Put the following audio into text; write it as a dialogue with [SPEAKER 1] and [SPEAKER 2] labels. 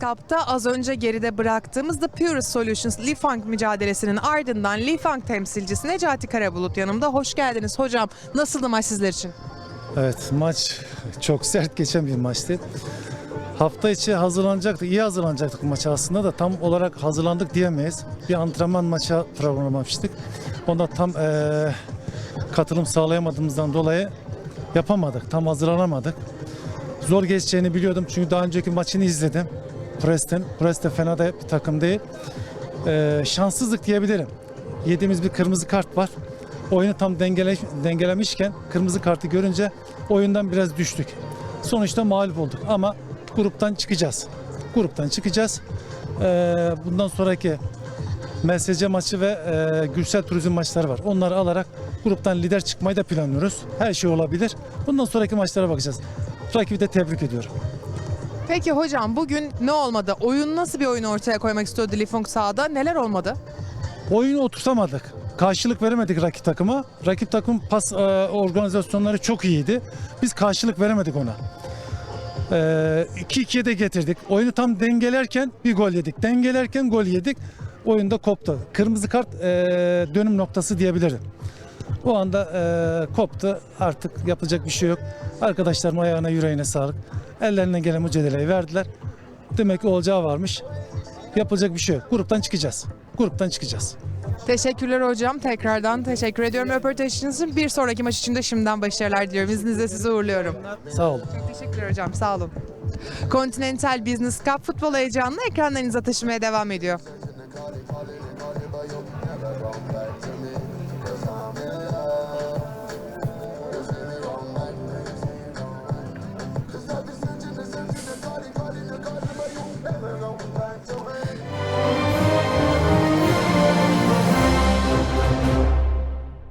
[SPEAKER 1] Cup'ta az önce geride bıraktığımız The Purest Solutions Lifang mücadelesinin ardından Lifang temsilcisi Necati Karabulut yanımda. Hoş geldiniz hocam. Nasıldı maç sizler için?
[SPEAKER 2] Evet maç çok sert geçen bir maçtı. Hafta içi hazırlanacaktık, iyi hazırlanacaktık maça aslında da tam olarak hazırlandık diyemeyiz. Bir antrenman maça programlamıştık. Onda tam eee, katılım sağlayamadığımızdan dolayı yapamadık, tam hazırlanamadık. Zor geçeceğini biliyordum çünkü daha önceki maçını izledim. Preston, Preston fena da bir takım değil. Eee, şanssızlık diyebilirim. Yediğimiz bir kırmızı kart var. Oyunu tam dengele, dengelemişken kırmızı kartı görünce oyundan biraz düştük. Sonuçta mağlup olduk ama gruptan çıkacağız. Gruptan çıkacağız. Eee, bundan sonraki MSC maçı ve eee Gürsel Turizm maçları var. Onları alarak gruptan lider çıkmayı da planlıyoruz. Her şey olabilir. Bundan sonraki maçlara bakacağız. Rakibi de tebrik ediyorum.
[SPEAKER 1] Peki hocam bugün ne olmadı? Oyun nasıl bir oyun ortaya koymak istiyordu Lifang sahada? Neler olmadı?
[SPEAKER 2] Oyunu oturtamadık. Karşılık veremedik rakip takıma. Rakip takım pas e, organizasyonları çok iyiydi. Biz karşılık veremedik ona. 2-2'ye de getirdik. Oyunu tam dengelerken bir gol yedik. Dengelerken gol yedik. Oyunda koptu. Kırmızı kart e, dönüm noktası diyebilirim. O anda e, koptu. Artık yapılacak bir şey yok. Arkadaşlarım ayağına yüreğine sağlık. Ellerinden gelen mücadeleyi verdiler. Demek ki olacağı varmış. Yapılacak bir şey yok. Gruptan çıkacağız. Gruptan çıkacağız.
[SPEAKER 1] Teşekkürler hocam. Tekrardan teşekkür ediyorum röportaj için. Bir sonraki maç için de şimdiden başarılar diliyorum. İzninizle sizi uğurluyorum.
[SPEAKER 2] Sağ olun.
[SPEAKER 1] Çok teşekkürler hocam. Sağ olun. Continental Business Cup futbol heyecanını ekranlarınıza taşımaya devam ediyor.